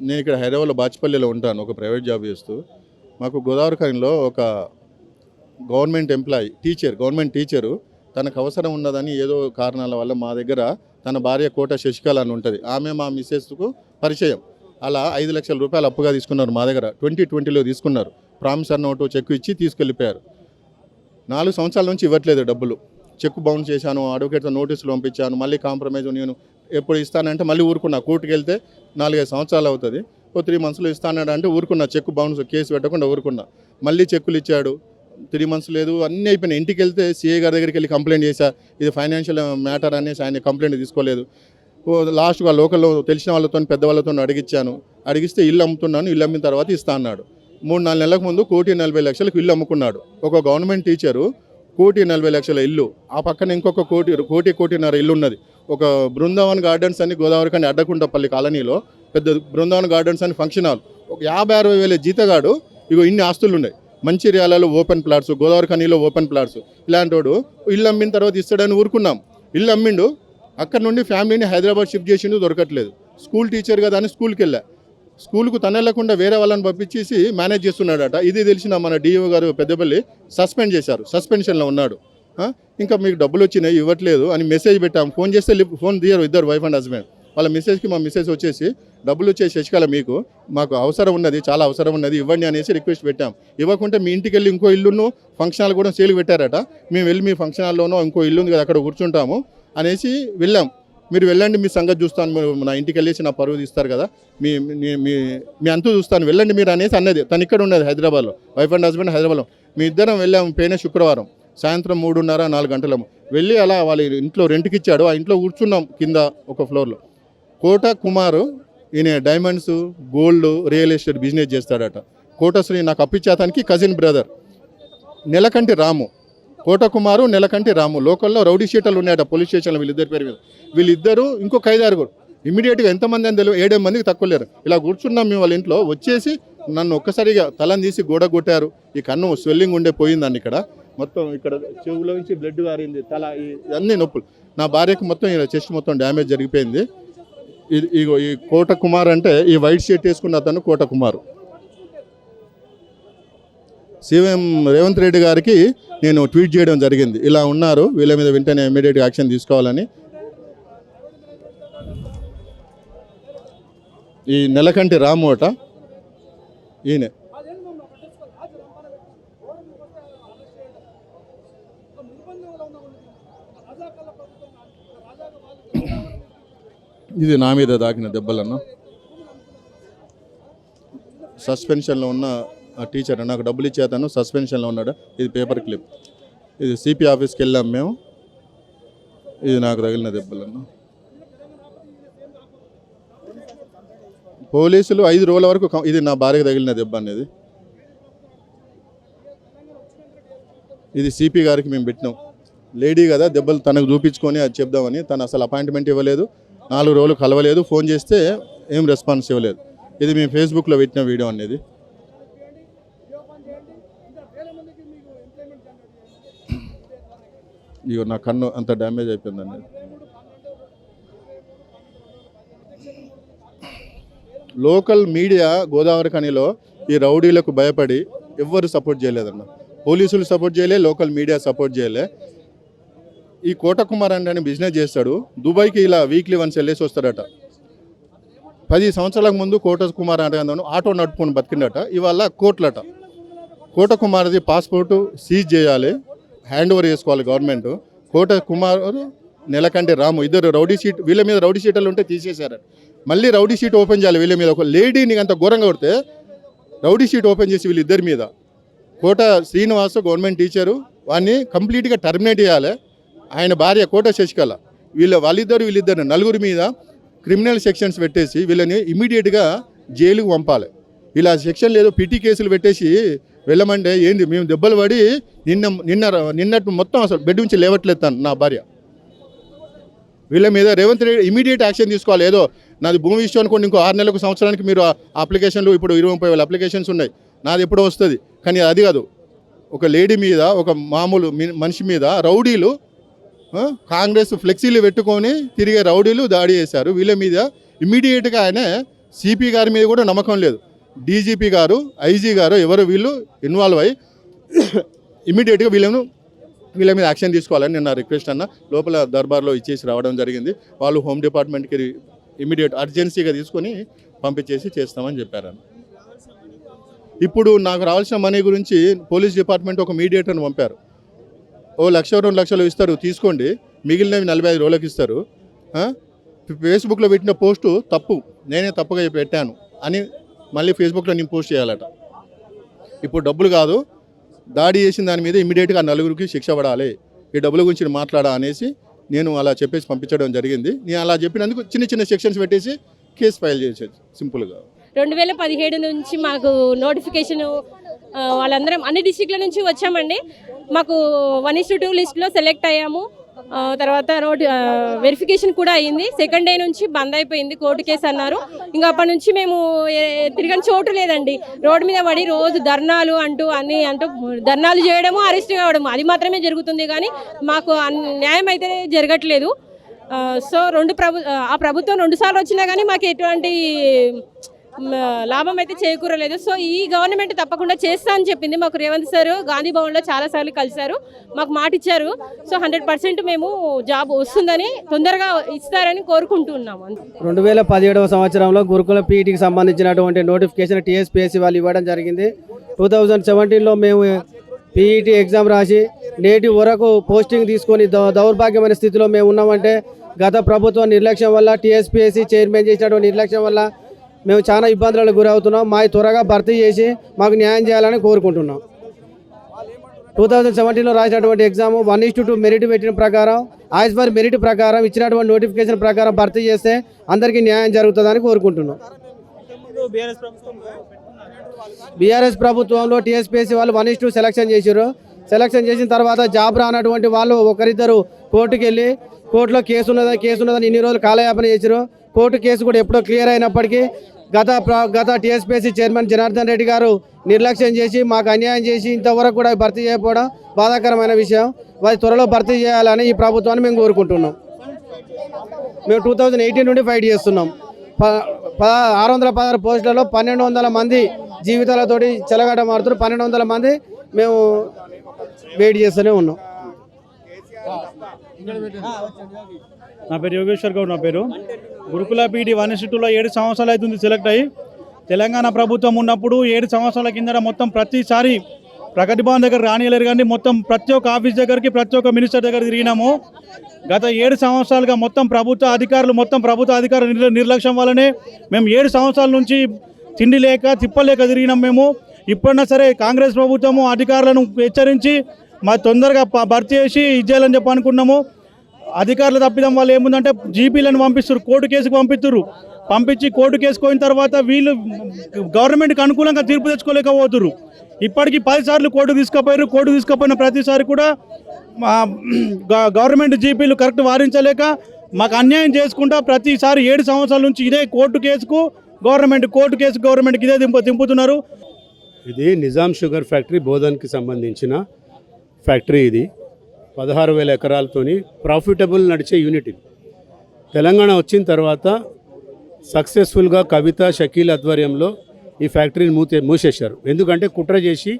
నేను ఇక్కడ హైదరాబాద్లో బాచిపల్లిలో ఉంటాను ఒక ప్రైవేట్ జాబ్ చేస్తూ. మాకు గోదావరి ఖనిలో ఒక government employee teacher government teacher తనకు అవసరం ఉన్నదని ఏదో కారణాల వల్ల మా దగ్గర తన భార్య కోట శశికళ అని ఉంటుంది. ఆమె మా మిస్సెస్కు పరిచయం. అలా ఐదు లక్షల రూపాయలు అప్పుగా తీసుకున్నారు మా దగ్గర. ట్వంటీ ట్వంటీలో తీసుకున్నారు. ప్రామిసర్ నోటు చెక్ ఇచ్చి తీసుకెళ్ళిపోయారు. నాలుగు సంవత్సరాల నుంచి ఇవ్వట్లేదు డబ్బులు. చెక్ బౌన్స్ చేశాను అడ్వకేట్తో నోటీసులు పంపించాను మళ్ళీ కాంప్రమైజ్ నేను ఎప్పుడు ఇస్తానంటే మళ్ళీ ఊరుకున్నా. కోర్టుకి వెళ్తే నాలుగైదు సంవత్సరాలు అవుతుంది. ఓ త్రీ మంత్స్లో ఇస్తానంటే అంటే ఊరుకున్నా. చెక్ బౌన్స్ కేసు పెట్టకుండా ఊరుకున్నా. మళ్ళీ చెక్కులు ఇచ్చాడు. త్రీ మంత్స్ లేదు. అన్నీ అయిపోయినాయి. ఇంటికి వెళ్తే సీఏ గారి దగ్గరికి వెళ్ళి కంప్లైంట్ చేశా. ఇది ఫైనాన్షియల్ మ్యాటర్ అనేసి ఆయన కంప్లైంట్ తీసుకోలేదు. ఓ లాస్ట్గా లోకల్లో తెలిసిన వాళ్ళతో పెద్ద వాళ్ళతో అడిగిచ్చాను. అడిగిస్తే ఇల్లు అమ్ముతున్నాను. ఇల్లు అమ్మిన తర్వాత ఇస్తా అన్నాడు. మూడు నాలుగు నెలలకు ముందు కోటి నలభై లక్షలకు ఇల్లు అమ్ముకున్నాడు. ఒక గవర్నమెంట్ టీచరు కోటి నలభై లక్షల ఇల్లు. ఆ పక్కన ఇంకొక కోటి కోటి కోటిన్నర ఇల్లు ఉన్నది ఒక బృందావన్ గార్డెన్స్ అని గోదావరి కానీ అడ్డకుంటపల్లి కాలనీలో పెద్ద బృందావన్ గార్డెన్స్ అని ఫంక్షన్ హాల్. ఒక యాభై అరవై వేల జీతగాడు ఇగో ఇన్ని ఆస్తులు ఉన్నాయి. మంచిర్యాలలో ఓపెన్ ప్లాట్స్ గోదావరి ఖనీలో ఓపెన్ ప్లాట్స్. ఇలాంటి వాడు ఇల్లు అమ్మిన తర్వాత ఇస్తాడని ఊరుకున్నాం. ఇల్లు అమ్మిండు అక్కడ నుండి ఫ్యామిలీని హైదరాబాద్ షిఫ్ట్ చేసిండు దొరకట్లేదు. స్కూల్ టీచర్ కదా అని స్కూల్కి వెళ్ళా. స్కూల్కు తన వెళ్ళకుండా వేరే వాళ్ళని పంపించేసి మేనేజ్ చేస్తున్నాడట. ఇది తెలిసిన మన డిఓ గారు పెద్దపల్లి సస్పెండ్ చేశారు. సస్పెన్షన్లో ఉన్నాడు. ఇంకా మీకు డబ్బులు వచ్చినాయి ఇవ్వట్లేదు అని మెసేజ్ పెట్టాము. ఫోన్ చేస్తే ఫోన్ తీయరు ఇద్దరు వైఫ్ అండ్ హస్బెండ్ వాళ్ళ మెసేజ్కి మా మెసేజ్ వచ్చేసి డబ్బులు వచ్చే శశికళ మీకు మాకు అవసరం ఉన్నది చాలా అవసరం ఉన్నది ఇవ్వండి అనేసి రిక్వెస్ట్ పెట్టాం. ఇవ్వకుంటే మీ ఇంటికి వెళ్ళి ఇంకో ఇల్లును ఫంక్షన్ హాల్ కూడా సేల్ పెట్టారట. మేము వెళ్ళి మీ ఫంక్షన్ హాల్లోనో ఇంకో ఇల్లు ఉంది కదా అక్కడ కూర్చుంటాము అనేసి వెళ్ళాం. మీరు వెళ్ళండి మీ సంగతి చూస్తాను నా ఇంటికి వెళ్ళేసి నా పరువు తీస్తారు కదా మీ మీ మీ మీ చూస్తాను వెళ్ళండి మీరు అనేసి అన్నది. తను ఇక్కడ ఉన్నది హైదరాబాద్లో వైఫ్ అండ్ హస్బెండ్ హైదరాబాద్లో. మీ ఇద్దరం వెళ్ళాము పోయిన శుక్రవారం. సాయంత్రం మూడున్నర నాలుగు గంటలము. వెళ్ళి అలా వాళ్ళ ఇంట్లో రెంట్కి ఇచ్చాడు. ఆ ఇంట్లో కూర్చున్నాం కింద ఒక ఫ్లోర్లో. కోట కుమారు ఈయన diamonds gold real estate business చేస్తాడట. కోటశ్రీ నాకు అప్పిచ్చేతానికి కజిన్ బ్రదర్. నెలకంటి రాము. కోటకుమారు నెలకంటి రాము. లోకల్లో రౌడీ షీటర్లు ఉన్నాయట పోలీస్ స్టేషన్లో వీళ్ళిద్దరి పేరు మీద. వీళ్ళిద్దరు ఇంకొక ఐదారుగురు. ఇమీడియట్గా ఎంతమంది అని తెలియదు. ఏడే మందికి తక్కువ లేరు. ఇలా కూర్చున్నాం మేము వాళ్ళ ఇంట్లో. వచ్చేసి నన్ను ఒక్కసారిగా తలని తీసి గోడ కొట్టారు. ఈ కన్ను స్వెల్లింగ్ ఉండే పోయిందండి ఇక్కడ. మొత్తం ఇక్కడ చెవులో నుంచి బ్లడ్ కారింది తల ఇవన్నీ నొప్పులు. నా భార్యకు మొత్తం ఇలా చెస్ట్ మొత్తం డ్యామేజ్ జరిగిపోయింది. ఇది ఇగో ఈ కోట కుమార్ అంటే ఈ వైట్ షర్ట్ వేసుకున్న అతను కోట కుమార్ సీఎం రేవంత్ రెడ్డి గారికి నేను ట్వీట్ చేయడం జరిగింది. ఇలా ఉన్నారు. వీళ్ళ మీద వెంటనే ఇమీడియట్గా యాక్షన్ తీసుకోవాలని. ఈ నెలకంటి రాము అట. ఈయన. ఇది నా మీద దాకిన దెబ్బలన్న. సస్పెన్షన్లో ఉన్న ఆ టీచర్ నాకు డబ్బులు ఇచ్చేతను సస్పెన్షన్లో ఉన్నాడు. ఇది పేపర్ క్లిప్ ఇది సిపి ఆఫీస్కి వెళ్ళాం మేము. ఇది నాకు తగిలిన దెబ్బలన్న. పోలీసులు ఐదు రోజుల వరకు ఇది నా భార్యకు తగిలిన దెబ్బ అనేది ఇది. సిపి గారికి మేము పెట్టినాం. లేడీ కదా దెబ్బలు తనకు చూపించుకొని అది చెప్దామని తను అసలు అపాయింట్మెంట్ ఇవ్వలేదు. నాలుగు రోజులు కలవలేదు. ఫోన్ చేస్తే ఏం రెస్పాన్స్ ఇవ్వలేదు. ఇది మేము ఫేస్బుక్లో పెట్టిన వీడియో అనేది ఇగో నా కన్ను అంత డ్యామేజ్ అయిపోయిందండి లోకల్ మీడియా గోదావరి ఖనిలో ఈ రౌడీలకు భయపడి ఎవ్వరు సపోర్ట్ చేయలేదన్న. పోలీసులు సపోర్ట్ చేయలే లోకల్ మీడియా సపోర్ట్ చేయలే. ఈ కోటకుమార్ కుమార్ అని బిజినెస్ చేస్తాడు. దుబాయ్కి ఇలా వీక్లీ వన్స్ వెళ్ళేసి వస్తాడట. పది సంవత్సరాలకు ముందు కోట కుమార్ అంటే ఆటో నడుపుకొని బతికిండట. ఇవాళ కోట్లట. కోట కుమార్ది పాస్పోర్ట్ సీజ్ చేయాలి. హ్యాండ్ ఓవర్ చేసుకోవాలి గవర్నమెంట్ కోట కుమార్ నెలకంటే రాము. ఇద్దరు రౌడీ సీట్ వీళ్ళ మీద రౌడీ సీట్లు ఉంటే తీసేశారు. మళ్ళీ రౌడీ సీట్ ఓపెన్ చేయాలి వీళ్ళ మీద. ఒక లేడీని అంత ఘోరంగా కొడితే రౌడీ సీట్ ఓపెన్ చేసి వీళ్ళిద్దరి మీద. కోట శ్రీనివాస్ గవర్నమెంట్ టీచరు వాడిని కంప్లీట్గా టర్మినేట్ చేయాలి. ఆయన భార్య కోట శశికళ. వీళ్ళ వాళ్ళిద్దరు వీళ్ళిద్దరు నలుగురి మీద క్రిమినల్ సెక్షన్స్ పెట్టేసి వీళ్ళని ఇమీడియట్గా జైలుకు పంపాలి. ఇలా సెక్షన్ లేదో పిటి కేసులు పెట్టేసి వెళ్ళమంటే ఏంది మేము దెబ్బలు పడి నిన్న నిన్న నిన్నట్టు మొత్తం అసలు బెడ్ నుంచి లేవట్లేదు తను నా భార్య. వీళ్ళ మీద రేవంత్ రెడ్డి ఇమీడియట్ యాక్షన్ తీసుకోవాలి. ఏదో నాది భూమి ఇష్టం అనుకోండి ఇంకో ఆరు నెలలకు సంవత్సరానికి మీరు ఆ అప్లికేషన్లు ఇప్పుడు ఇరవై ముప్పై వేల అప్లికేషన్స్ ఉన్నాయి. నాది ఎప్పుడో వస్తుంది. కానీ అది కాదు. ఒక లేడీ మీద ఒక మామూలు మీ- మనిషి మీద రౌడీలు కాంగ్రెస్ ఫ్లెక్సీలు పెట్టుకొని తిరిగే రౌడీలు దాడి చేశారు. వీళ్ళ మీద ఇమీడియట్గా ఆయన సిపి గారి మీద కూడా నమ్మకం లేదు. డీజీపీ గారు ఐజీ గారు ఎవరు వీళ్ళు ఇన్వాల్వ్ అయ్యి ఇమీడియట్గా వీళ్ళను వీళ్ళ మీద యాక్షన్ తీసుకోవాలని నేను రిక్వెస్ట్ అన్న లోపల దర్బార్లో ఇచ్చేసి రావడం జరిగింది. వాళ్ళు హోమ్ డిపార్ట్మెంట్కి ఇమీడియట్ అర్జెన్సీగా తీసుకొని పంపించేసి చేస్తామని చెప్పారు ఇప్పుడు నాకు రావాల్సిన మనీ గురించి పోలీస్ డిపార్ట్మెంట్ ఒక మీడియేటర్ని పంపారు. ఓ లక్ష రెండు లక్షలు ఇస్తారు తీసుకోండి. మిగిలినవి నలభై ఐదు రోజులకు ఇస్తారు. ఫేస్బుక్లో పెట్టిన పోస్టు తప్పు. నేనే తప్పుగా పెట్టాను అని మళ్ళీ ఫేస్బుక్లో నేను పోస్ట్ చేయాలట. ఇప్పుడు డబ్బులు కాదు. దాడి చేసిన దాని మీద ఇమీడియట్గా నలుగురికి శిక్ష పడాలి. ఈ డబ్బుల గురించి మాట్లాడా అనేసి నేను అలా చెప్పేసి పంపించడం జరిగింది. నేను అలా చెప్పినందుకు చిన్న చిన్న సెక్షన్స్ పెట్టేసి కేసు ఫైల్ చేసేది. సింపుల్గా రెండు వేల పదిహేడు నుంచి మాకు నోటిఫికేషన్ వాళ్ళందరం అన్ని డిస్టిక్ల నుంచి వచ్చామండి. మాకు వన్ ఇస్ టూ లిస్ట్లో సెలెక్ట్ అయ్యాము. తర్వాత రోడ్ వెరిఫికేషన్ కూడా అయ్యింది. సెకండ్ డే నుంచి బంద్ అయిపోయింది కోర్టు కేసు అన్నారు. ఇంకా అప్పటి నుంచి మేము తిరగని చోటు లేదండి. రోడ్డు మీద పడి రోజు ధర్నాలు అంటూ అన్ని అంటూ ధర్నాలు చేయడము అరెస్ట్ కావడం అది మాత్రమే జరుగుతుంది కానీ మాకు అన్- న్యాయం అయితే జరగట్లేదు సో రెండు ప్రభు ఆ ప్రభుత్వం రెండుసార్లు వచ్చినా కానీ మాకు ఎటువంటి లాభం అయితే చేకూరలేదు. సో ఈ గవర్నమెంట్ తప్పకుండా చేస్తా అని చెప్పింది మాకు రేవంత్ సార్. గాంధీ భవన్లో చాలాసార్లు కలిశారు. మాకు మాట ఇచ్చారు. సో హండ్రెడ్ పర్సెంట్ మేము జాబ్ వస్తుందని తొందరగా ఇస్తారని కోరుకుంటున్నాము. రెండు వేల పదిహేడవ సంవత్సరంలో గురుకుల పీఈటీకి సంబంధించినటువంటి నోటిఫికేషన్ టీఎస్పీఎస్సీ వాళ్ళు ఇవ్వడం జరిగింది. టూ థౌజండ్ సెవెంటీన్లో మేము పీఈటీ ఎగ్జామ్ రాసి నేటి వరకు పోస్టింగ్ తీసుకొని దౌ- దౌర్భాగ్యమైన స్థితిలో మేము ఉన్నామంటే గత ప్రభుత్వం నిర్లక్ష్యం వల్ల టీఎస్పీఎస్సీ చైర్మన్ చేసినటువంటి నిర్లక్ష్యం వల్ల మేము చాలా ఇబ్బందులకు గురవుతున్నాం. మా త్వరగా భర్తీ చేసి మాకు న్యాయం చేయాలని కోరుకుంటున్నాం. టూ థౌజండ్ సెవెంటీన్లో రాసినటువంటి exam one is two merit పెట్టిన ప్రకారం యాజ్ పర్ మెరిట్ ప్రకారం ఇచ్చినటువంటి నోటిఫికేషన్ ప్రకారం భర్తీ చేస్తే అందరికీ న్యాయం జరుగుతుందని కోరుకుంటున్నాం. బీఆర్ఎస్ ప్రభుత్వంలో టీఎస్పీఎస్సీ వాళ్ళు వన్ ఇస్ టూ సెలక్షన్ చేశారు సెలక్షన్ చేసిన తర్వాత జాబ్ రానటువంటి వాళ్ళు ఒకరిద్దరు కోర్టుకు వెళ్ళి కోర్టులో కేసు ఉన్నదని కేసు ఉన్నదని ఇన్ని రోజులు కాలయాపన చేశారు కోర్టు కేసు కూడా ఎప్పుడో క్లియర్ అయినప్పటికీ గత ప్ర- గత టీఎస్పీసీ చైర్మన్ జనార్దన్ రెడ్డి గారు నిర్లక్ష్యం చేసి మాకు అన్యాయం చేసి ఇంతవరకు కూడా భర్తీ చేయకపోవడం బాధాకరమైన విషయం. వారి త్వరలో భర్తీ చేయాలని ఈ ప్రభుత్వాన్ని మేము కోరుకుంటున్నాం. మేము టూ థౌజండ్ ఎయిటీన్ నుండి ఫైట్ చేస్తున్నాం. ప- ఆరు వందల పదహారు పోస్టులలో పన్నెండు వందల మంది జీవితాలతోటి చెలగట మారుతున్నారు. పన్నెండు వందల మంది మేము వెయిట్ చేస్తూనే ఉన్నాం. నా పేరు యోగేశ్వర్ గౌడ్ నా పేరు. గురుకుల పీడి వన్ టూలో ఏడు సంవత్సరాలు అవుతుంది సెలెక్ట్ అయ్యి. తెలంగాణ ప్రభుత్వం ఉన్నప్పుడు ఏడు సంవత్సరాల కింద మొత్తం ప్రతిసారి ప్రగతి భవన్ దగ్గర రానియలేరు కానీ మొత్తం ప్రతి ఒక్క ఆఫీస్ దగ్గరికి ప్రతి ఒక్క మినిస్టర్ దగ్గర తిరిగినాము. గత ఏడు సంవత్సరాలుగా మొత్తం ప్రభుత్వ అధికారులు మొత్తం ప్రభుత్వ అధికారుల నిర్లక్ష్యం వల్లనే మేము ఏడు సంవత్సరాల నుంచి తిండి లేక తిప్పలేక తిరిగినాం మేము. ఇప్పుడన్నా సరే కాంగ్రెస్ ప్రభుత్వము అధికారులను హెచ్చరించి మా తొందరగా ప- భర్తీ చేసి ఇచ్చేయాలని చెప్పి అనుకున్నాము. అధికారులు తప్పిదం వల్ల ఏముందంటే జీపీలను పంపిస్తారు కోర్టు కేసుకు పంపిస్తారు పంపించి కోర్టు కేసు పోయిన తర్వాత వీళ్ళు గవర్నమెంట్కి అనుకూలంగా తీర్పు తెచ్చుకోలేకపోతున్నారు ఇప్పటికీ పదిసార్లు కోర్టు తీసుకుపోయారు కోర్టు తీసుకుపోయిన ప్రతిసారి కూడా మా గ- గవర్నమెంట్ జీపీలు కరెక్ట్ వారించలేక మాకు అన్యాయం చేసుకుంటా ప్రతిసారి ఏడు సంవత్సరాల నుంచి ఇదే కోర్టు కేసుకు గవర్నమెంట్ కోర్టు కేసు గవర్నమెంట్కి ఇదే దింపు దింపుతున్నారు. ఇది నిజాం షుగర్ ఫ్యాక్టరీ బోధన్కి సంబంధించిన ఫ్యాక్టరీ ఇది. పదహారు వేల ఎకరాలతోని ప్రాఫిటబుల్ నడిచే యూనిట్ ఇది. తెలంగాణ వచ్చిన తర్వాత సక్సెస్ఫుల్గా కవిత షకీల్ ఆధ్వర్యంలో ఈ ఫ్యాక్టరీని మూతే మూసేశారు. ఎందుకంటే కుట్ర చేసి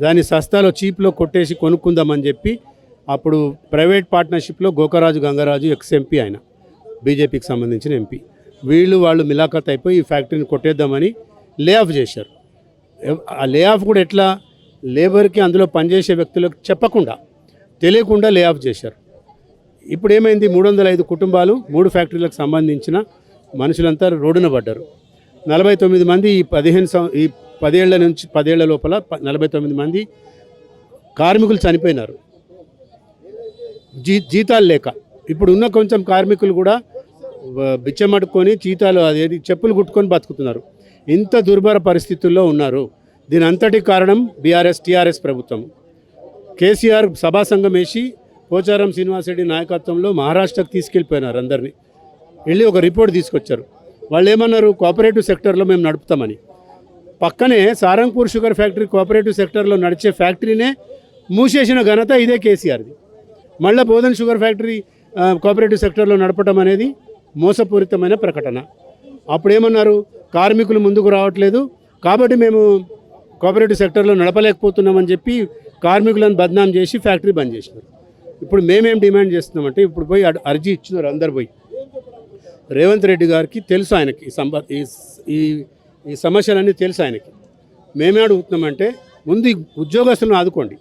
దాని సస్తాలో చీప్లో కొట్టేసి కొనుక్కుందామని చెప్పి అప్పుడు ప్రైవేట్ పార్ట్నర్షిప్లో గోకరాజు గంగరాజు ఎక్స్ ఎంపీ ఆయన బీజేపీకి సంబంధించిన ఎంపీ. వీళ్ళు వాళ్ళు మిలాఖత్ అయిపోయి ఈ ఫ్యాక్టరీని కొట్టేద్దామని లే ఆఫ్ చేశారు ఆ లే ఆఫ్ కూడా ఎట్లా? లేబర్కి అందులో పనిచేసే వ్యక్తులకు చెప్పకుండా తెలియకుండా లే ఆఫ్ చేశారు. ఇప్పుడు ఏమైంది? మూడు వందల ఐదు కుటుంబాలు మూడు ఫ్యాక్టరీలకు సంబంధించిన మనుషులంతా రోడ్డున పడ్డారు. నలభై తొమ్మిది మంది ఈ పదిహేను సం ఈ పదేళ్ళ నుంచి పదేళ్ళ లోపల నలభై తొమ్మిది మంది కార్మికులు చనిపోయినారు. జీ జీతాలు లేక. ఇప్పుడు ఉన్న కొంచెం కార్మికులు కూడా బిచ్చమట్టుకొని జీతాలు అదేది చెప్పులు కుట్టుకొని బతుకుతున్నారు. ఇంత దుర్భర పరిస్థితుల్లో ఉన్నారు. దీని అంతటి కారణం బీఆర్ఎస్ టీఆర్ఎస్ ప్రభుత్వం. కేసీఆర్ సభా సంఘం వేసి పోచారం శ్రీనివాసరెడ్డి నాయకత్వంలో మహారాష్ట్రకు తీసుకెళ్ళిపోయినారు అందరినీ. వెళ్ళి ఒక రిపోర్ట్ తీసుకొచ్చారు. వాళ్ళు ఏమన్నారు? కోఆపరేటివ్ సెక్టర్లో మేము నడుపుతామని. పక్కనే సారంగపూర్ షుగర్ ఫ్యాక్టరీ కోఆపరేటివ్ సెక్టర్లో నడిచే ఫ్యాక్టరీనే మూసేసిన ఘనత ఇదే కేసీఆర్ది. మళ్ళీ బోధన్ షుగర్ ఫ్యాక్టరీ కోఆపరేటివ్ సెక్టర్లో నడపడం అనేది మోసపూరితమైన ప్రకటన. అప్పుడు ఏమన్నారు కార్మికులు ముందుకు రావట్లేదు. కాబట్టి మేము కోఆపరేటివ్ సెక్టర్లో నడపలేకపోతున్నామని చెప్పి కార్మికులను బద్నాం చేసి ఫ్యాక్టరీ బంద్ చేసినారు. ఇప్పుడు మేమేం డిమాండ్ చేస్తున్నామంటే ఇప్పుడు పోయి అర్జీ ఇచ్చినారు అందరు పోయి. రేవంత్ రెడ్డి గారికి తెలుసు ఆయనకి ఈ సంబ ఈ ఈ సమస్యలన్నీ తెలుసు ఆయనకి. మేమే అడుగుతున్నామంటే ముందు ఉద్యోగస్తులను ఆదుకోండి.